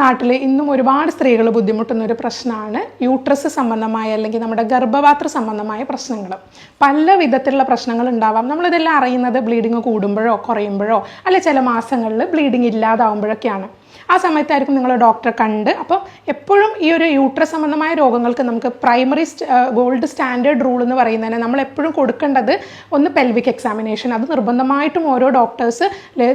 നാട്ടിൽ ഇന്നും ഒരുപാട് സ്ത്രീകൾ ബുദ്ധിമുട്ടുന്ന ഒരു പ്രശ്നമാണ് യൂട്രസ് സംബന്ധമായ അല്ലെങ്കിൽ നമ്മുടെ ഗർഭപാത്ര സംബന്ധമായ പ്രശ്നങ്ങൾ പല വിധത്തിലുള്ള പ്രശ്നങ്ങൾ ഉണ്ടാവാം. നമ്മളിതെല്ലാം അറിയുന്നത് ബ്ലീഡിങ് കൂടുമ്പോഴോ കുറയുമ്പോഴോ അല്ലെ ചില മാസങ്ങളിൽ ബ്ലീഡിങ് ഇല്ലാതാവുമ്പോഴൊക്കെയാണ്. ആ സമയത്തായിരിക്കും നിങ്ങൾ ഡോക്ടറെ കണ്ട്. അപ്പോൾ എപ്പോഴും ഈ ഒരു യൂട്രസ് സംബന്ധമായ രോഗങ്ങൾക്ക് നമുക്ക് പ്രൈമറി ഗോൾഡ് സ്റ്റാൻഡേർഡ് റൂൾ എന്ന് പറയുന്നതിന് നമ്മൾ എപ്പോഴും കൊടുക്കേണ്ടത് ഒന്ന് പെൽവിക് എക്സാമിനേഷൻ അത് നിർബന്ധമായിട്ടും ഓരോ ഡോക്ടേഴ്സ്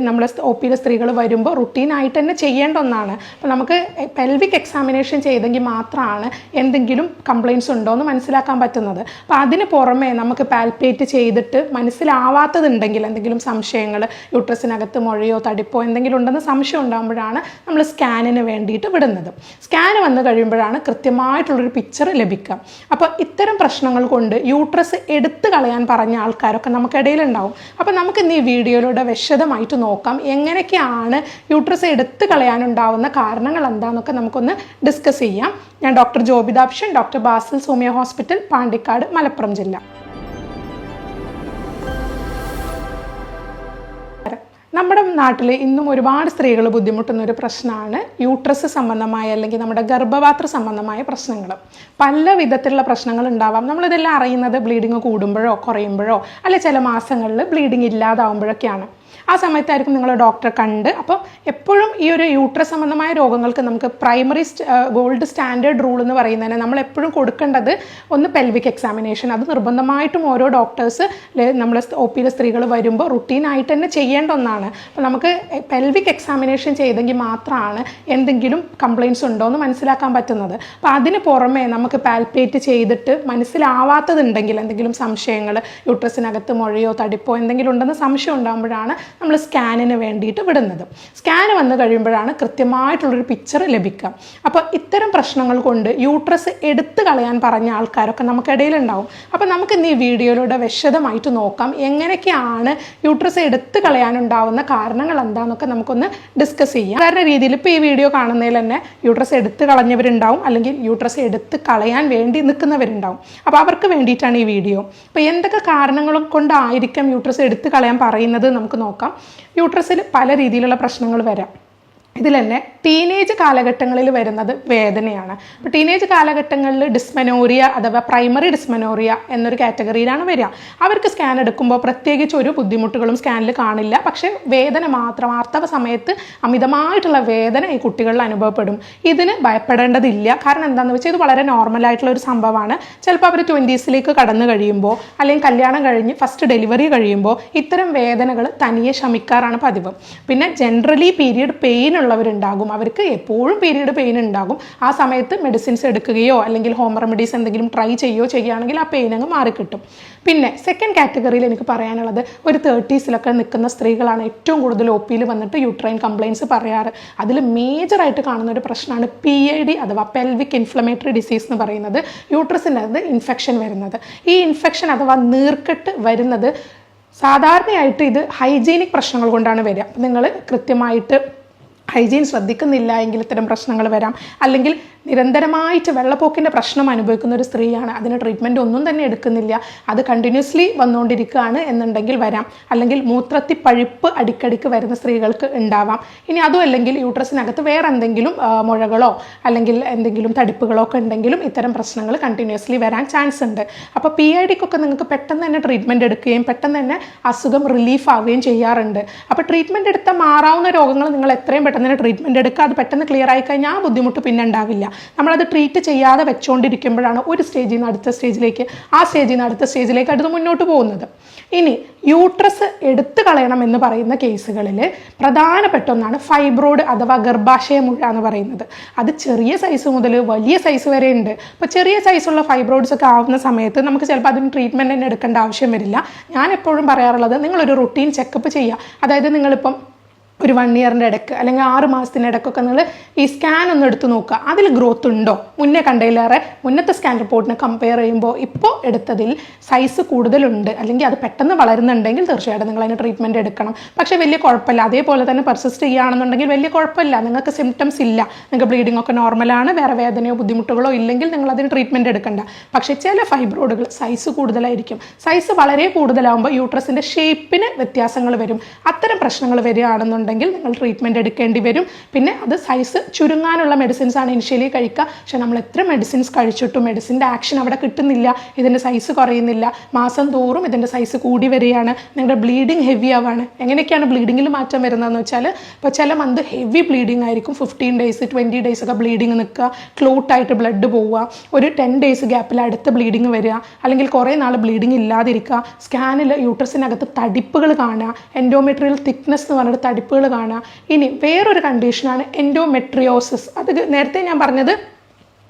നമ്മൾ ഒ പിയിലെ സ്ത്രീകൾ വരുമ്പോൾ റുട്ടീനായിട്ട് തന്നെ ചെയ്യേണ്ട ഒന്നാണ്. അപ്പോൾ നമുക്ക് പെൽവിക് എക്സാമിനേഷൻ ചെയ്തെങ്കിൽ മാത്രമാണ് എന്തെങ്കിലും കംപ്ലയിൻസ് ഉണ്ടോ എന്ന് മനസ്സിലാക്കാൻ പറ്റുന്നത്. അപ്പോൾ അതിന് പുറമേ നമുക്ക് പാൽപ്പേറ്റ് ചെയ്തിട്ട് മനസ്സിലാവാത്തതുണ്ടെങ്കിൽ എന്തെങ്കിലും സംശയങ്ങൾ യൂട്രസിനകത്ത് മുഴയോ തടിപ്പോ എന്തെങ്കിലും ഉണ്ടെന്ന് സംശയം ഉണ്ടാകുമ്പോഴാണ് നമ്മൾ സ്കാനിന് വേണ്ടിയിട്ട് വിടുന്നത്. സ്കാൻ വന്നു കഴിയുമ്പോഴാണ് കൃത്യമായിട്ടുള്ളൊരു പിക്ചർ ലഭിക്കുക. അപ്പോൾ ഇത്തരം പ്രശ്നങ്ങൾ കൊണ്ട് യൂട്രസ് എടുത്തു കളയാൻ പറഞ്ഞ ആൾക്കാരൊക്കെ നമുക്കിടയിലുണ്ടാവും അപ്പോൾ നമുക്ക് ഇന്ന് ഈ വീഡിയോയിലൂടെ വിശദമായിട്ട് നോക്കാം. എങ്ങനെയൊക്കെയാണ് യൂട്രസ് എടുത്തു കളയാനുണ്ടാവുന്ന കാരണങ്ങൾ എന്താണെന്നൊക്കെ നമുക്കൊന്ന് ഡിസ്കസ് ചെയ്യാം. ഞാൻ ഡോക്ടർ ജോബിതാപ്ഷൻ ഡോക്ടർ ബാസിൽ സോമിയ ഹോസ്പിറ്റൽ പാണ്ടിക്കാട് മലപ്പുറം ജില്ല. നമ്മുടെ നാട്ടിൽ ഇന്നും ഒരുപാട് സ്ത്രീകൾ ബുദ്ധിമുട്ടുന്ന ഒരു പ്രശ്നമാണ് യൂട്രസ് സംബന്ധമായ അല്ലെങ്കിൽ നമ്മുടെ ഗർഭപാത്ര സംബന്ധമായ പ്രശ്നങ്ങൾ പല വിധത്തിലുള്ള പ്രശ്നങ്ങൾ ഉണ്ടാവാം. നമ്മളിതെല്ലാം അറിയുന്നത് ബ്ലീഡിങ് കൂടുമ്പോഴോ കുറയുമ്പോഴോ അല്ലെ ചില മാസങ്ങളിൽ ബ്ലീഡിങ് ഇല്ലാതാവുമ്പോഴൊക്കെയാണ്. ആ സമയത്തായിരിക്കും നിങ്ങൾ ഡോക്ടറെ കണ്ട്. അപ്പോൾ എപ്പോഴും ഈ ഒരു യൂട്രസ് സംബന്ധമായ രോഗങ്ങൾക്ക് നമുക്ക് പ്രൈമറി ഗോൾഡ് സ്റ്റാൻഡേർഡ് റൂൾ എന്ന് പറയുന്നതിന് നമ്മൾ എപ്പോഴും കൊടുക്കേണ്ടത് ഒന്ന് പെൽവിക് എക്സാമിനേഷൻ അത് നിർബന്ധമായിട്ടും ഓരോ ഡോക്ടേഴ്സ് നമ്മൾ ഒ പിയിലെ സ്ത്രീകൾ വരുമ്പോൾ റുട്ടീനായിട്ട് തന്നെ ചെയ്യേണ്ട ഒന്നാണ്. അപ്പോൾ നമുക്ക് പെൽവിക് എക്സാമിനേഷൻ ചെയ്തെങ്കിൽ മാത്രമാണ് എന്തെങ്കിലും കംപ്ലയിൻസ് ഉണ്ടോ എന്ന് മനസ്സിലാക്കാൻ പറ്റുന്നത്. അപ്പോൾ അതിന് പുറമേ നമുക്ക് പാൽപ്പേറ്റ് ചെയ്തിട്ട് മനസ്സിലാവാത്തതുണ്ടെങ്കിൽ എന്തെങ്കിലും സംശയങ്ങൾ യൂട്രസിനകത്ത് മുഴയോ തടിപ്പോ എന്തെങ്കിലും ഉണ്ടെന്ന് സംശയം ഉണ്ടാകുമ്പോഴാണ് നമ്മൾ സ്കാനിന് വേണ്ടിയിട്ട് വിടുന്നത്. സ്കാൻ വന്നു കഴിയുമ്പോഴാണ് കൃത്യമായിട്ടുള്ളൊരു പിക്ചർ ലഭിക്കുക. അപ്പോൾ ഇത്തരം പ്രശ്നങ്ങൾ കൊണ്ട് യൂട്രസ് എടുത്തു കളയാൻ പറഞ്ഞ ആൾക്കാരൊക്കെ നമുക്കിടയിലുണ്ടാവും അപ്പോൾ നമുക്ക് ഇന്ന് ഈ വീഡിയോയിലൂടെ വിശദമായിട്ട് നോക്കാം. എങ്ങനെയൊക്കെയാണ് യൂട്രസ് എടുത്തു കളയാനുണ്ടാവുന്ന കാരണങ്ങൾ എന്താണെന്നൊക്കെ നമുക്കൊന്ന് ഡിസ്കസ് ചെയ്യാം. വേറെ രീതിയിൽ ഇപ്പോൾ ഈ വീഡിയോ കാണുന്നതിൽ തന്നെ യൂട്രസ് എടുത്തു കളഞ്ഞവരുണ്ടാവും. അല്ലെങ്കിൽ യൂട്രസ് എടുത്ത് കളയാൻ വേണ്ടി നിൽക്കുന്നവരുണ്ടാവും. അപ്പോൾ അവർക്ക് വേണ്ടിയിട്ടാണ് ഈ വീഡിയോ. അപ്പോൾ എന്തൊക്കെ കാരണങ്ങളും കൊണ്ടായിരിക്കും യൂട്രസ് എടുത്തു കളയാൻ പറയുന്നത് നമുക്ക് നോക്കാം. യൂട്രസിൽ പല രീതിയിലുള്ള പ്രശ്നങ്ങൾ വരാം. ഇതിൽ തന്നെ ടീനേജ് കാലഘട്ടങ്ങളിൽ വരുന്നത് വേദനയാണ്. അപ്പോൾ ടീനേജ് കാലഘട്ടങ്ങളിൽ ഡിസ്മനോറിയ അഥവാ പ്രൈമറി ഡിസ്മനോറിയ എന്നൊരു കാറ്റഗറിയിലാണ് വരിക. അവർക്ക് സ്കാൻ എടുക്കുമ്പോൾ പ്രത്യേകിച്ച് ഒരു ബുദ്ധിമുട്ടുകളും സ്കാനിൽ കാണില്ല. പക്ഷേ വേദന മാത്രം ആർത്തവ സമയത്ത് അമിതമായിട്ടുള്ള വേദന ഈ കുട്ടികളിൽ അനുഭവപ്പെടും. ഇതിന് ഭയപ്പെടേണ്ടതില്ല. കാരണം എന്താണെന്ന് വെച്ചാൽ ഇത് വളരെ നോർമൽ ആയിട്ടുള്ള ഒരു സംഭവമാണ്. ചിലപ്പോൾ അവർ ട്വന്റീസിലേക്ക് കടന്നു കഴിയുമ്പോൾ അല്ലെങ്കിൽ കല്യാണം കഴിഞ്ഞ് ഫസ്റ്റ് ഡെലിവറി കഴിയുമ്പോൾ ഇത്തരം വേദനകൾ തനിയെ ശമിക്കാറാണ് പതിവ്. പിന്നെ ജനറലി പീരിയഡ് പെയിൻ ഉള്ളവരുണ്ടാകും അവർക്ക് എപ്പോഴും പീരീഡ് പെയിൻ ഉണ്ടാകും. ആ സമയത്ത് മെഡിസിൻസ് എടുക്കുകയോ അല്ലെങ്കിൽ ഹോം റെമഡീസ് എന്തെങ്കിലും ട്രൈ ചെയ്യുകയോ ചെയ്യുകയാണെങ്കിൽ ആ പെയിൻ അങ്ങ് മാറിക്കിട്ടും. പിന്നെ സെക്കൻഡ് കാറ്റഗറിയിൽ എനിക്ക് പറയാനുള്ളത് ഒരു തേർട്ടീസിലൊക്കെ നിൽക്കുന്ന സ്ത്രീകളാണ് ഏറ്റവും കൂടുതൽ ഒ പിയിൽ വന്നിട്ട് യൂട്രൈൻ കംപ്ലയിൻസ് പറയാറ്. അതിൽ മേജറായിട്ട് കാണുന്ന ഒരു പ്രശ്നമാണ് പി ഐ ഡി അഥവാ പെൽവിക് ഇൻഫ്ലമേറ്ററി ഡിസീസ് എന്ന് പറയുന്നത് യൂട്രസിന്റെ അത് ഇൻഫെക്ഷൻ വരുന്നത്. ഈ ഇൻഫെക്ഷൻ അഥവാ നീർക്കെട്ട് വരുന്നത് സാധാരണയായിട്ട് ഇത് ഹൈജീനിക് പ്രശ്നങ്ങൾ കൊണ്ടാണ് വരിക. നിങ്ങൾ കൃത്യമായിട്ട് ഹൈജീൻ ശ്രദ്ധിക്കുന്നില്ല എങ്കിൽ ഇത്തരം പ്രശ്നങ്ങൾ വരാം. അല്ലെങ്കിൽ നിരന്തരമായിട്ട് വെള്ളപ്പൊക്കിന്റെ പ്രശ്നം അനുഭവിക്കുന്ന ഒരു സ്ത്രീയാണ്. അതിന് ട്രീറ്റ്മെന്റ് ഒന്നും തന്നെ എടുക്കുന്നില്ല. അത് കണ്ടിന്യൂസ്ലി വന്നുകൊണ്ടിരിക്കുകയാണ് എന്നുണ്ടെങ്കിൽ വരാം. അല്ലെങ്കിൽ മൂത്രത്തി പഴുപ്പ് അടിക്കടിക്ക് വരുന്ന സ്ത്രീകൾക്ക് ഉണ്ടാവാം. ഇനി അതും അല്ലെങ്കിൽ യൂട്രസിനകത്ത് വേറെ എന്തെങ്കിലും മുഴകളോ അല്ലെങ്കിൽ എന്തെങ്കിലും തടിപ്പുകളോ ഒക്കെ ഉണ്ടെങ്കിലും ഇത്തരം പ്രശ്നങ്ങൾ കണ്ടിന്യൂസ്ലി വരാൻ ചാൻസ് ഉണ്ട്. അപ്പോൾ പി ഐ ഡിക്കൊക്കെ നിങ്ങൾക്ക് പെട്ടെന്ന് തന്നെ ട്രീറ്റ്മെന്റ് എടുക്കുകയും പെട്ടെന്ന് തന്നെ അസുഖം റിലീഫ് ആവുകയും ചെയ്യാറുണ്ട്. അപ്പോൾ ട്രീറ്റ്മെന്റ് എടുത്താൽ മാറാവുന്ന രോഗങ്ങൾ നിങ്ങൾ എത്രയും പെട്ടെന്ന് തന്നെ ട്രീറ്റ്മെന്റ് എടുക്കുക അത് പെട്ടെന്ന് ക്ലിയർ ആയി കഴിഞ്ഞാൽ ആ ബുദ്ധിമുട്ട് പിന്നെ ഉണ്ടാവില്ല. നമ്മളത് ട്രീറ്റ് ചെയ്യാതെ വെച്ചുകൊണ്ടിരിക്കുമ്പോഴാണ് ഒരു സ്റ്റേജിൽ നിന്ന് അടുത്ത സ്റ്റേജിലേക്ക് ആ സ്റ്റേജിൽ നിന്ന് അടുത്ത സ്റ്റേജിലേക്ക് അടുത്ത് മുന്നോട്ട് പോകുന്നത്. ഇനി യൂട്രസ് എടുത്തു കളയണം എന്ന് പറയുന്ന കേസുകളിൽ പ്രധാനപ്പെട്ട ഒന്നാണ് ഫൈബ്രോഡ് അഥവാ ഗർഭാശയ മുഴ എന്ന് പറയുന്നത്. അത് ചെറിയ സൈസ് മുതൽ വലിയ സൈസ് വരെ ഉണ്ട്. അപ്പോൾ ചെറിയ സൈസുള്ള ഫൈബ്രോയിഡ്സ് ഒക്കെ ആവുന്ന സമയത്ത് നമുക്ക് ചിലപ്പോൾ അതിന് ട്രീറ്റ്മെന്റ് തന്നെ എടുക്കേണ്ട ആവശ്യം വരില്ല. ഞാൻ എപ്പോഴും പറയാറുള്ളത് നിങ്ങളൊരു റുട്ടീൻ ചെക്കപ്പ് ചെയ്യുക. അതായത് നിങ്ങളിപ്പം ഒരു വൺ ഇയറിന്റെ ഇടയ്ക്ക് അല്ലെങ്കിൽ ആറ് മാസത്തിന്റെ ഇടയ്ക്കൊക്കെ നിങ്ങൾ ഈ സ്കാൻ ഒന്ന് എടുത്ത് നോക്കുക. അതിൽ ഗ്രോത്ത് ഉണ്ടോ? മുന്നേ കണ്ടതിലേറെ മുന്നത്തെ സ്കാൻ റിപ്പോർട്ടിനെ കമ്പയർ ചെയ്യുമ്പോൾ ഇപ്പോൾ എടുത്തതിൽ സൈസ് കൂടുതലുണ്ട്. അല്ലെങ്കിൽ അത് പെട്ടെന്ന് വളരുന്നുണ്ടെങ്കിൽ തീർച്ചയായിട്ടും നിങ്ങൾ അതിന് ട്രീറ്റ്മെന്റ് എടുക്കണം. പക്ഷേ വലിയ കുഴപ്പമില്ല. അതേപോലെ തന്നെ പെർസിസ്റ്റ് ചെയ്യുകയാണെന്നുണ്ടെങ്കിൽ വലിയ കുഴപ്പമില്ല. നിങ്ങൾക്ക് സിംറ്റംസ് ഇല്ല. നിങ്ങൾക്ക് ബ്ലീഡിംഗ് ഒക്കെ നോർമലാണ് വേറെ വേദനയോ ബുദ്ധിമുട്ടുകളോ ഇല്ലെങ്കിൽ നിങ്ങൾ അതിന് ട്രീറ്റ്മെന്റ് എടുക്കണ്ട. പക്ഷേ ചില ഫൈബ്രോയിഡുകൾ സൈസ് കൂടുതലായിരിക്കും. സൈസ് വളരെ കൂടുതലാകുമ്പോൾ യൂട്രസിന്റെ ഷേപ്പിന് വ്യത്യാസങ്ങൾ വരും. അത്തരം പ്രശ്നങ്ങൾ വരികയാണെന്നുണ്ടെങ്കിൽ ഉണ്ടെങ്കിൽ നിങ്ങൾ ട്രീറ്റ്മെന്റ് എടുക്കേണ്ടി വരും. പിന്നെ അത് സൈസ് ചുരുങ്ങാനുള്ള മെഡിസിൻസ് ആണ് ഇനിഷ്യലി കഴിക്കുക. പക്ഷേ നമ്മൾ എത്ര മെഡിസിൻസ് കഴിച്ചിട്ടും മെഡിസിന്റെ ആക്ഷൻ അവിടെ കിട്ടുന്നില്ല. ഇതിന്റെ സൈസ് കുറയുന്നില്ല. മാസം തോറും ഇതിന്റെ സൈസ് കൂടി വരികയാണ്. നിങ്ങളുടെ ബ്ലീഡിങ് ഹെവി ആവാണ്. എങ്ങനെയൊക്കെയാണ് ബ്ലീഡിങ്ങിൽ മാറ്റം വരുന്നതെന്ന് വെച്ചാൽ ഇപ്പോൾ ചില മന്ത് ഹെവി ബ്ലീഡിങ് ആയിരിക്കും. ഫിഫ്റ്റീൻ ഡേയ്സ് ട്വന്റി ഡേയ്സ് ഒക്കെ ബ്ലീഡിങ് നിൽക്കുക. ക്ലോട്ടായിട്ട് ബ്ലഡ് പോവുക. ഒരു ടെൻ ഡേയ്സ് ഗ്യാപ്പിൽ അടുത്ത ബ്ലീഡിങ് വരിക. അല്ലെങ്കിൽ കുറേ നാൾ ബ്ലീഡിങ് ഇല്ലാതിരിക്കുക. സ്കാനിൽ യൂട്രസിനകത്ത് തടിപ്പുകൾ കാണുക. എൻഡോമെട്രിയൽ തിക്നെസ് എന്ന് പറഞ്ഞിട്ട് തടിപ്പുകൾ കാണുക. ഇനി വേറൊരു കണ്ടീഷനാണ് എൻഡോമെട്രിയോസിസ് അത് നേരത്തെ ഞാൻ പറഞ്ഞത്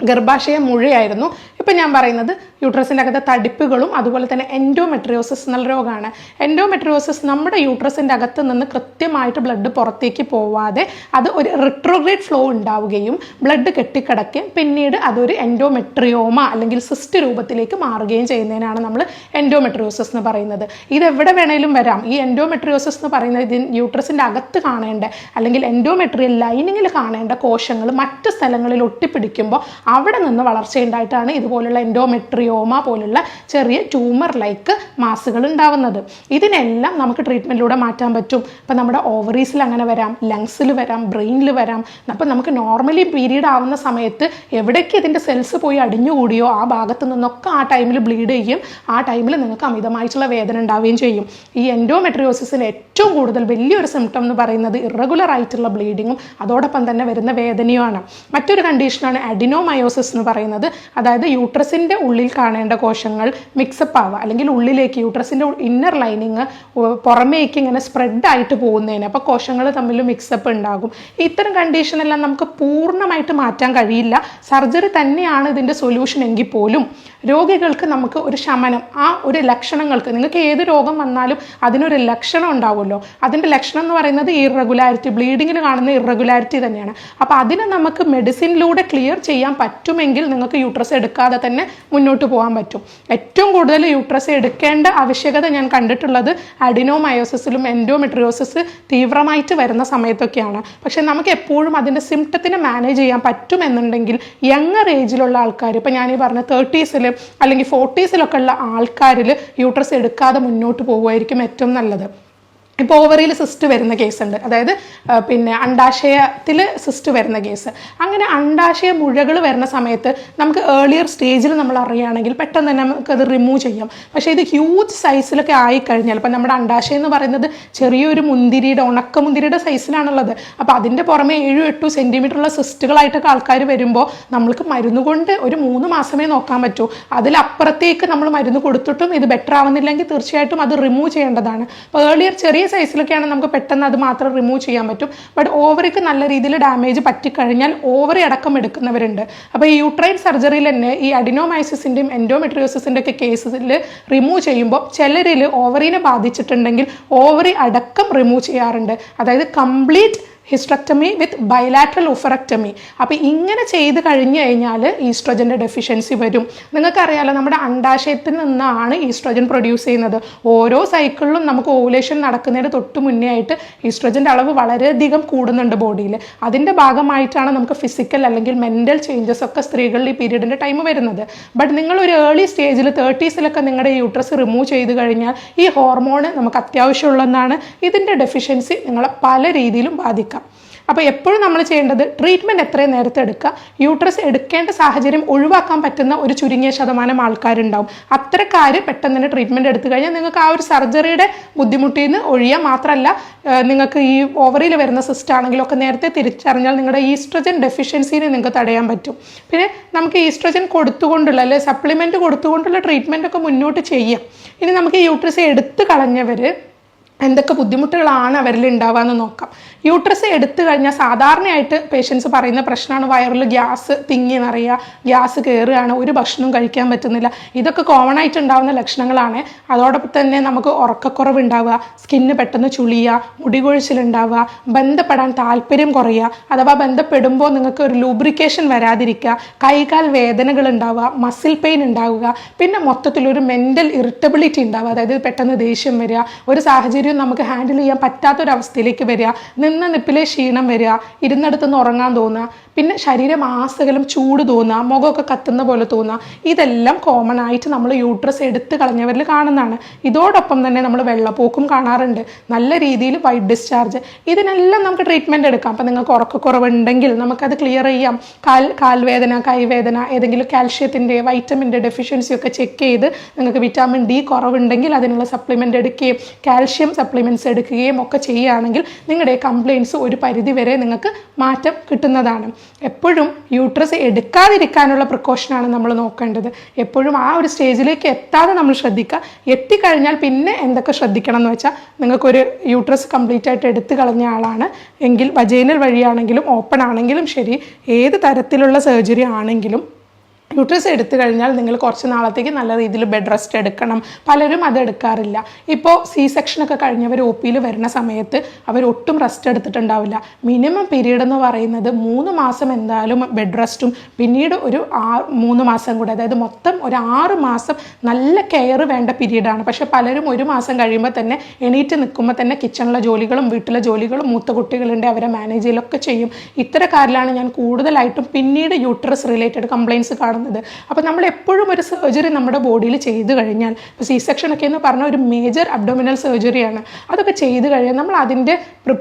ഗർഭാശയ മുഴയായിരുന്നു. ഇപ്പം ഞാൻ പറയുന്നത് യൂട്രസിന്റെ അകത്തെ തടിപ്പുകളും അതുപോലെ തന്നെ എൻഡോമെട്രിയോസിസ് എന്നുള്ള രോഗമാണ്. എൻഡോമെട്രിയോസിസ് നമ്മുടെ യൂട്രസിന്റെ അകത്ത് നിന്ന് കൃത്യമായിട്ട് ബ്ലഡ് പുറത്തേക്ക് പോവാതെ അത് ഒരു റിട്രോഗ്രേഡ് ഫ്ലോ ഉണ്ടാവുകയും ബ്ലഡ് കെട്ടിക്കിടക്കുകയും പിന്നീട് അതൊരു എൻഡോമെട്രിയോമ അല്ലെങ്കിൽ സിസ്റ്റ് രൂപത്തിലേക്ക് മാറുകയും ചെയ്യുന്നതിനാണ് നമ്മൾ എൻഡോമെട്രിയോസിസ് എന്ന് പറയുന്നത്. ഇത് എവിടെ വേണേലും വരാം. ഈ എൻഡോമെട്രിയോസിസ് എന്ന് പറയുന്നത് ഇതിന് യൂട്രസിന്റെ അകത്ത് കാണേണ്ട അല്ലെങ്കിൽ എൻഡോമെട്രിയൽ ലൈനിങ്ങിൽ കാണേണ്ട കോശങ്ങൾ മറ്റ് സ്ഥലങ്ങളിൽ ഒട്ടിപ്പിടിക്കുമ്പോൾ അവിടെ നിന്ന് വളർച്ചയുണ്ടായിട്ടാണ് ഇതുപോലുള്ള എൻഡോമെട്രിയോമ പോലുള്ള ചെറിയ ട്യൂമർ ലൈക്ക് മാസുകൾ ഉണ്ടാവുന്നത്. ഇതിനെല്ലാം നമുക്ക് ട്രീറ്റ്മെന്റിലൂടെ മാറ്റാൻ പറ്റും. ഇപ്പം നമ്മുടെ ഓവറീസിൽ അങ്ങനെ വരാം ലങ്സിൽ വരാം ബ്രെയിനിൽ വരാം. അപ്പം നമുക്ക് നോർമലി പീരീഡ് ആവുന്ന സമയത്ത് എവിടേക്ക് ഇതിന്റെ സെൽസ് പോയി അടിഞ്ഞുകൂടിയോ ആ ഭാഗത്ത് നിന്നൊക്കെ ആ ടൈമിൽ ബ്ലീഡ് ചെയ്യും. ആ ടൈമിൽ നിങ്ങൾക്ക് അമിതമായിട്ടുള്ള വേദന ഉണ്ടാവുകയും ചെയ്യും. ഈ എൻഡോമെട്രിയോസിന് ഏറ്റവും കൂടുതൽ വലിയൊരു സിംറ്റം എന്ന് പറയുന്നത് ഇറഗുലർ ആയിട്ടുള്ള ബ്ലീഡിങ്ങും അതോടൊപ്പം തന്നെ വരുന്ന വേദനയുമാണ്. മറ്റൊരു കണ്ടീഷനാണ് അഡിനോമയോസിസ് എന്ന് പറയുന്നത്. അതായത് യൂട്രസിന്റെ ഉള്ളിൽ കാണേണ്ട കോശങ്ങൾ മിക്സപ്പ് ആവുക. അല്ലെങ്കിൽ ഉള്ളിലേക്ക് യൂട്രസിന്റെ ഇന്നർ ലൈനിങ് പുറമേക്ക് ഇങ്ങനെ സ്പ്രെഡ് ആയിട്ട് പോകുന്നതിന് അപ്പോൾ കോശങ്ങൾ തമ്മിൽ മിക്സപ്പ് ഉണ്ടാകും. ഇത്തരം കണ്ടീഷനെല്ലാം നമുക്ക് പൂർണമായിട്ട് മാറ്റാൻ കഴിയില്ല. സർജറി തന്നെയാണ് ഇതിന്റെ സൊല്യൂഷൻ എങ്കിൽ പോലും രോഗികൾക്ക് നമുക്ക് ഒരു ശമനം ആ ഒരു ലക്ഷണങ്ങൾക്ക് നിങ്ങൾക്ക് ഏത് രോഗം വന്നാലും അതിനൊരു ലക്ഷണം ഉണ്ടാവുമല്ലോ. അതിന്റെ ലക്ഷണം എന്ന് പറയുന്നത് ഇറഗുലാരിറ്റി ബ്ലീഡിങ്ങിന് കാണുന്ന ഇറഗുലാരിറ്റി തന്നെയാണ്. അപ്പോൾ അതിനെ നമുക്ക് മെഡിസിനിലൂടെ ക്ലിയർ ചെയ്യാൻ പറ്റുമെങ്കിൽ നിങ്ങൾക്ക് യൂട്രസ് എടുക്കാതെ തന്നെ മുന്നോട്ട് പോകാൻ പറ്റും. ഏറ്റവും കൂടുതൽ യൂട്രസ് എടുക്കേണ്ട ആവശ്യകത ഞാൻ കണ്ടിട്ടുള്ളത് അഡിനോമയോസിസിലും എൻഡോമെട്രിയോസിസ് തീവ്രമായിട്ട് വരുന്ന സമയത്തൊക്കെയാണ്. പക്ഷേ നമുക്ക് എപ്പോഴും അതിന്റെ സിംറ്റത്തിനെ മാനേജ് ചെയ്യാൻ പറ്റുമെന്നുണ്ടെങ്കിൽ യങ്ങർ ഏജിലുള്ള ആൾക്കാർ ഇപ്പോൾ ഞാൻ ഈ പറഞ്ഞ തേർട്ടീസിൽ അല്ലെങ്കിൽ ഫോർട്ടീസിലൊക്കെ ഉള്ള ആൾക്കാരിൽ യൂട്രസ് എടുക്കാതെ മുന്നോട്ട് പോകുമായിരിക്കും ഏറ്റവും നല്ലത്. ഇപ്പോൾ ഓവറിയിൽ സിസ്റ്റ് വരുന്ന കേസുണ്ട് അതായത് പിന്നെ അണ്ടാശയത്തിൽ സിസ്റ്റ് വരുന്ന കേസ് അങ്ങനെ അണ്ടാശയ മുഴകൾ വരുന്ന സമയത്ത് നമുക്ക് ഏർലിയർ സ്റ്റേജിൽ നമ്മൾ അറിയുകയാണെങ്കിൽ പെട്ടെന്ന് തന്നെ നമുക്കത് റിമൂവ് ചെയ്യാം. പക്ഷേ ഇത് ഹ്യൂജ് സൈസിലൊക്കെ ആയിക്കഴിഞ്ഞാൽ ഇപ്പം നമ്മുടെ അണ്ടാശയം എന്ന് പറയുന്നത് ചെറിയൊരു മുന്തിരിയുടെ ഉണക്ക മുന്തിരിയുടെ സൈസിലാണുള്ളത് അപ്പോൾ അതിന്റെ പുറമെ ഏഴും എട്ടും സെന്റിമീറ്ററുള്ള സിസ്റ്റുകളായിട്ടൊക്കെ ആൾക്കാർ വരുമ്പോൾ നമ്മൾക്ക് മരുന്ന് കൊണ്ട് ഒരു മൂന്ന് മാസമേ നോക്കാൻ പറ്റൂ. അതിലപ്പുറത്തേക്ക് നമ്മൾ മരുന്ന് കൊടുത്തിട്ടും ഇത് ബെറ്റർ ആവുന്നില്ലെങ്കിൽ തീർച്ചയായിട്ടും അത് റിമൂവ് ചെയ്യേണ്ടതാണ്. അപ്പോൾ ഏർലിയർ ചെറിയ സൈസിലൊക്കെയാണ് നമുക്ക് പെട്ടെന്ന് അത് മാത്രം റിമൂവ് ചെയ്യാൻ പറ്റും. ബട്ട് ഓവറിക്ക് നല്ല രീതിയിൽ ഡാമേജ് പറ്റിക്കഴിഞ്ഞാൽ ഓവറി അടക്കം എടുക്കുന്നവരുണ്ട്. അപ്പോൾ ഈ യൂട്രൈൻ സർജറിയിൽ തന്നെ ഈ അഡിനോമൈസിസിന്റെയും എൻഡോമെട്രിയോസിന്റെ ഒക്കെ കേസിൽ റിമൂവ് ചെയ്യുമ്പോൾ ചിലരിൽ ഓവറിനെ ബാധിച്ചിട്ടുണ്ടെങ്കിൽ ഓവറി അടക്കം റിമൂവ് ചെയ്യാറുണ്ട്. അതായത് complete hysterectomy with bilateral oophorectomy. അപ്പോൾ ഇങ്ങനെ ചെയ്ത് കഴിഞ്ഞു കഴിഞ്ഞാൽ ഈസ്ട്രോജന്റെ ഡെഫിഷ്യൻസി വരും. നിങ്ങൾക്കറിയാലോ നമ്മുടെ അണ്ടാശയത്തിൽ നിന്നാണ് ഈസ്ട്രോജൻ പ്രൊഡ്യൂസ് ചെയ്യുന്നത്. ഓരോ സൈക്കിളിലും നമുക്ക് ഓവുലേഷൻ നടക്കുന്നതിന് തൊട്ട് മുന്നേ ആയിട്ട് ഈസ്ട്രോജന്റെ അളവ് വളരെയധികം കൂടുന്നുണ്ട് ബോഡിയിൽ അതിന്റെ ഭാഗമായിട്ടാണ് നമുക്ക് ഫിസിക്കൽ അല്ലെങ്കിൽ മെന്റൽ ചേഞ്ചസ് ഒക്കെ സ്ത്രീകളിൽ ഈ പീരീഡിന്റെ ടൈം വരുന്നത്. ബട്ട് നിങ്ങൾ ഒരു ഏർലി സ്റ്റേജിൽ തേർട്ടീസിലൊക്കെ നിങ്ങളുടെ യൂട്രസ് റിമൂവ് ചെയ്ത് കഴിഞ്ഞാൽ ഈ ഹോർമോൺ നമുക്ക് അത്യാവശ്യമുള്ളതാണ് ഇതിന്റെ ഡെഫിഷ്യൻസി നിങ്ങളെ പല രീതിയിലും ബാധിക്കാം. അപ്പോൾ എപ്പോഴും നമ്മൾ ചെയ്യേണ്ടത് ട്രീറ്റ്മെന്റ് എത്രയും നേരത്തെ എടുക്കുക. യൂട്രസ് എടുക്കേണ്ട സാഹചര്യം ഒഴിവാക്കാൻ പറ്റുന്ന ഒരു ചുരുങ്ങിയ ശതമാനം ആൾക്കാരുണ്ടാവും. അത്തരക്കാർ പെട്ടെന്ന് തന്നെ ട്രീറ്റ്മെന്റ് എടുത്തു കഴിഞ്ഞാൽ നിങ്ങൾക്ക് ആ ഒരു സർജറിയുടെ ബുദ്ധിമുട്ടിൽ നിന്ന് ഒഴിയാൻ മാത്രമല്ല നിങ്ങൾക്ക് ഈ ഓവറിയിൽ വരുന്ന സിസ്റ്റം ആണെങ്കിലും ഒക്കെ നേരത്തെ തിരിച്ചറിഞ്ഞാൽ നിങ്ങളുടെ ഈസ്ട്രജൻ ഡെഫിഷ്യൻസിനെ നിങ്ങൾക്ക് തടയാൻ പറ്റും. പിന്നെ നമുക്ക് ഈസ്ട്രജൻ കൊടുത്തുകൊണ്ടുള്ള അല്ലെ സപ്ലിമെന്റ് കൊടുത്തുകൊണ്ടുള്ള ട്രീറ്റ്മെന്റ് ഒക്കെ മുന്നോട്ട് ചെയ്യാം. ഇനി നമുക്ക് യൂട്രസ് എടുത്തു കളഞ്ഞവർ എന്തൊക്കെ ബുദ്ധിമുട്ടുകളാണ് അവരിൽ ഉണ്ടാവുകയെന്ന് നോക്കാം. യൂട്രസ് എടുത്തു കഴിഞ്ഞാൽ സാധാരണയായിട്ട് പേഷ്യൻസ് പറയുന്ന പ്രശ്നമാണ് വയറിൽ ഗ്യാസ് തിങ്ങി നിറയുക ഗ്യാസ് കയറുകയാണ് ഒരു ഭക്ഷണവും കഴിക്കാൻ പറ്റുന്നില്ല. ഇതൊക്കെ കോമൺ ആയിട്ട് ഉണ്ടാകുന്ന ലക്ഷണങ്ങളാണ്. അതോടൊപ്പം തന്നെ നമുക്ക് ഉറക്കക്കുറവ് ഉണ്ടാവുക സ്കിന്ന് പെട്ടെന്ന് ചുളിയുക മുടികൊഴിച്ചിലുണ്ടാവുക ബന്ധപ്പെടാൻ താല്പര്യം കുറയുക അഥവാ ബന്ധപ്പെടുമ്പോൾ നിങ്ങൾക്ക് ഒരു ലൂബ്രിക്കേഷൻ വരാതിരിക്കുക കൈകാൽ വേദനകൾ ഉണ്ടാവുക മസിൽ പെയിൻ ഉണ്ടാവുക പിന്നെ മൊത്തത്തിൽ ഒരു മെന്റൽ ഇറിറ്റബിലിറ്റി ഉണ്ടാവുക അതായത് പെട്ടെന്ന് ദേഷ്യം വരിക ഒരു സാഹചര്യം സൗകര്യം നമുക്ക് ഹാൻഡിൽ ചെയ്യാൻ പറ്റാത്തൊരവസ്ഥയിലേക്ക് വരിക നിന്ന നിപ്പിലെ ക്ഷീണം വരിക ഇരുന്നിടത്ത് നിന്ന് ഉറങ്ങാൻ തോന്നുക പിന്നെ ശരീരം ആസകലം ചൂട് തോന്നുക മുഖമൊക്കെ കത്തുന്ന പോലെ തോന്നുക ഇതെല്ലാം കോമൺ ആയിട്ട് നമ്മൾ യൂട്രസ് എടുത്ത് കളഞ്ഞവരിൽ കാണുന്നതാണ്. ഇതോടൊപ്പം തന്നെ നമ്മൾ വെള്ളപ്പോക്കും കാണാറുണ്ട്. നല്ല രീതിയിൽ വൈറ്റ് ഡിസ്ചാർജ് ഇതിനെല്ലാം നമുക്ക് ട്രീറ്റ്മെന്റ് എടുക്കാം. അപ്പം നിങ്ങൾക്ക് ഉറക്കക്കുറവുണ്ടെങ്കിൽ നമുക്കത് ക്ലിയർ ചെയ്യാം. കാൽ കാൽവേദന കൈവേദന ഏതെങ്കിലും കാൽഷ്യത്തിന്റെ വൈറ്റമിന്റെ ഡെഫിഷ്യൻസി ഒക്കെ ചെക്ക് ചെയ്ത് നിങ്ങൾക്ക് വിറ്റാമിൻ ഡി കുറവുണ്ടെങ്കിൽ അതിനുള്ള സപ്ലിമെന്റ് എടുക്കുകയും കാൽഷ്യം സപ്ലിമെന്റ്സ് എടുക്കുകയും ഒക്കെ ചെയ്യുകയാണെങ്കിൽ നിങ്ങളുടെ കംപ്ലയിൻസ് ഒരു പരിധിവരെ നിങ്ങൾക്ക് മാറ്റം കിട്ടുന്നതാണ്. എപ്പോഴും യൂട്രസ് എടുക്കാതിരിക്കാനുള്ള പ്രിക്കോഷനാണ് നമ്മൾ നോക്കേണ്ടത്. എപ്പോഴും ആ ഒരു സ്റ്റേജിലേക്ക് എത്താതെ നമ്മൾ ശ്രദ്ധിക്കുക. എത്തിക്കഴിഞ്ഞാൽ പിന്നെ എന്തൊക്കെ ശ്രദ്ധിക്കണം എന്ന് വെച്ചാൽ നിങ്ങൾക്കൊരു യൂട്രസ് കംപ്ലീറ്റ് ആയിട്ട് എടുത്തു കളഞ്ഞ ആളാണ്. എങ്കിൽ വജൈനൽ വഴിയാണെങ്കിലും ഓപ്പൺ ആണെങ്കിലും ശരി. ഏത് തരത്തിലുള്ള സർജറി ആണെങ്കിലും യൂട്രസ് എടുത്തു കഴിഞ്ഞാൽ നിങ്ങൾ കുറച്ച് നാളത്തേക്ക് നല്ല രീതിയിൽ ബെഡ് റെസ്റ്റ് എടുക്കണം. പലരും അത് എടുക്കാറില്ല. ഇപ്പോൾ സി സെക്ഷനൊക്കെ കഴിഞ്ഞവർ ഒ പിയിൽ വരുന്ന സമയത്ത് അവർ ഒട്ടും റെസ്റ്റ് എടുത്തിട്ടുണ്ടാവില്ല. മിനിമം പീരീഡ് എന്ന് പറയുന്നത് മൂന്ന് മാസം എന്തായാലും ബെഡ് റെസ്റ്റും പിന്നീട് ഒരു ആ മൂന്ന് മാസം കൂടെ. അതായത് മൊത്തം ഒരു ആറ് മാസം നല്ല കെയർ വേണ്ട പീരീഡാണ് പക്ഷേ പലരും ഒരു മാസം കഴിയുമ്പോൾ തന്നെ എണീറ്റ് നിൽക്കുമ്പോൾ തന്നെ കിച്ചണിലെ ജോലികളും വീട്ടിലെ ജോലികളും മൂത്ത കുട്ടികളുണ്ട് അവരെ മാനേജ് ചെയ്യലൊക്കെ ചെയ്യും. ഇത്തരക്കാരിലാണ് ഞാൻ കൂടുതലായിട്ടും പിന്നീട് യൂട്രസ് റിലേറ്റഡ് കംപ്ലയിൻസ് കാണുന്നത്. അപ്പോൾ നമ്മൾ എപ്പോഴും ഒരു സർജറി നമ്മുടെ ബോഡിയിൽ ചെയ്തു കഴിഞ്ഞാൽ ഇപ്പോൾ സി സെക്ഷൻ ഒക്കെ എന്ന് പറഞ്ഞ ഒരു മേജർ അബ്ഡോമിനൽ സർജറിയാണ് അതൊക്കെ ചെയ്തു കഴിഞ്ഞാൽ നമ്മൾ അതിന്റെ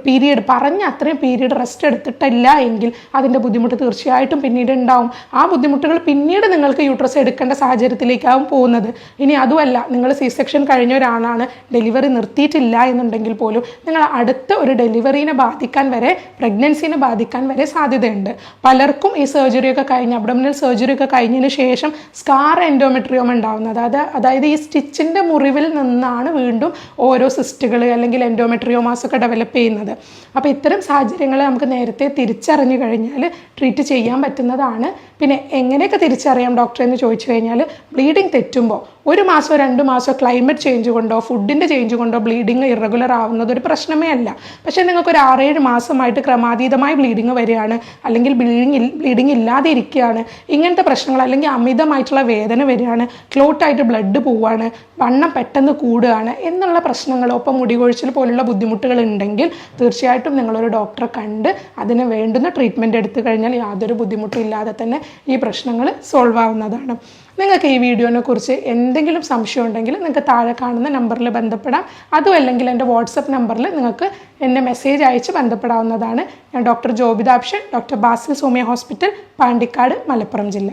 പീരീഡ് പറഞ്ഞ അത്രയും പീരീഡ് റെസ്റ്റ് എടുത്തിട്ടില്ല എങ്കിൽ അതിന്റെ ബുദ്ധിമുട്ട് തീർച്ചയായിട്ടും പിന്നീട് ഉണ്ടാവും. ആ ബുദ്ധിമുട്ടുകൾ പിന്നീട് നിങ്ങൾക്ക് യൂട്രസ് എടുക്കേണ്ട സാഹചര്യത്തിലേക്കാവും പോകുന്നത്. ഇനി അതുമല്ല നിങ്ങൾ സി സെക്ഷൻ കഴിഞ്ഞ ഒരാളാണ് ഡെലിവറി നിർത്തിയിട്ടില്ല എന്നുണ്ടെങ്കിൽ പോലും നിങ്ങൾ അടുത്ത ഒരു ഡെലിവറിനെ ബാധിക്കാൻ വരെ പ്രഗ്നൻസിനെ ബാധിക്കാൻ വരെ സാധ്യതയുണ്ട്. പലർക്കും ഈ സർജറിയൊക്കെ കഴിഞ്ഞ് അബ്ഡോമിനൽ സർജറി ഒക്കെ കഴിഞ്ഞതിന് ശേഷം സ്കാർ എൻഡോമെട്രിയോം ഉണ്ടാവുന്നത്. അതായത് അതായത് ഈ സ്റ്റിച്ചിന്റെ മുറിവിൽ നിന്നാണ് വീണ്ടും ഓരോ സിസ്റ്റുകൾ അല്ലെങ്കിൽ എൻഡോമെട്രിയോമാസ് ഒക്കെ ഡെവലപ്പ് ചെയ്യുന്നത്. അപ്പോൾ ഇത്തരം സാഹചര്യങ്ങൾ നമുക്ക് നേരത്തെ തിരിച്ചറിഞ്ഞു കഴിഞ്ഞാൽ ട്രീറ്റ് ചെയ്യാൻ പറ്റുന്നതാണ്. പിന്നെ എങ്ങനെയൊക്കെ തിരിച്ചറിയാം ഡോക്ടറെ എന്ന് ചോദിച്ചു കഴിഞ്ഞാൽ ബ്ലീഡിങ് തെറ്റുമ്പോൾ ഒരു മാസമോ രണ്ട് മാസമോ ക്ലൈമറ്റ് ചേഞ്ച് കൊണ്ടോ ഫുഡിന്റെ ചേഞ്ച് കൊണ്ടോ ബ്ലീഡിങ് ഇറഗുലർ ആവുന്നത് ഒരു പ്രശ്നമേ അല്ല. പക്ഷേ നിങ്ങൾക്ക് ഒരു ആറേഴ് മാസമായിട്ട് ക്രമാതീതമായി ബ്ലീഡിങ് വരികയാണ് അല്ലെങ്കിൽ ബ്ലീഡിങ് ബ്ലീഡിങ് ഇല്ലാതെ ഇരിക്കുകയാണ് ഇങ്ങനത്തെ പ്രശ്നങ്ങൾ അല്ലെങ്കിൽ അമിതമായിട്ടുള്ള വേദന വരികയാണ് ക്ലോട്ടായിട്ട് ബ്ലഡ് പോവുകയാണ് വണ്ണം പെട്ടെന്ന് കൂടുകയാണ് എന്നുള്ള പ്രശ്നങ്ങൾ ഒപ്പം മുടികൊഴിച്ചിൽ പോലുള്ള ബുദ്ധിമുട്ടുകൾ ഉണ്ടെങ്കിൽ തീർച്ചയായിട്ടും നിങ്ങളൊരു ഡോക്ടറെ കണ്ട് അതിന് വേണ്ടുന്ന ട്രീറ്റ്മെന്റ് എടുത്തു കഴിഞ്ഞാൽ യാതൊരു ബുദ്ധിമുട്ടും ഇല്ലാതെ തന്നെ ഈ പ്രശ്നങ്ങൾ സോൾവ് ആവുന്നതാണ്. നിങ്ങൾക്ക് ഈ വീഡിയോനെ കുറിച്ച് എന്തെങ്കിലും സംശയം ഉണ്ടെങ്കിൽ നിങ്ങൾക്ക് താഴെ കാണുന്ന നമ്പറിൽ ബന്ധപ്പെടാം. അതും അല്ലെങ്കിൽ എന്റെ വാട്സപ്പ് നമ്പറിൽ നിങ്ങൾക്ക് എന്നെ മെസ്സേജ് അയച്ച് ബന്ധപ്പെടാവുന്നതാണ്. ഞാൻ doctor ജോബിതാപ്ഷൻ doctor Basil Somiya hospital Pandikkad Malappuram ജില്ല.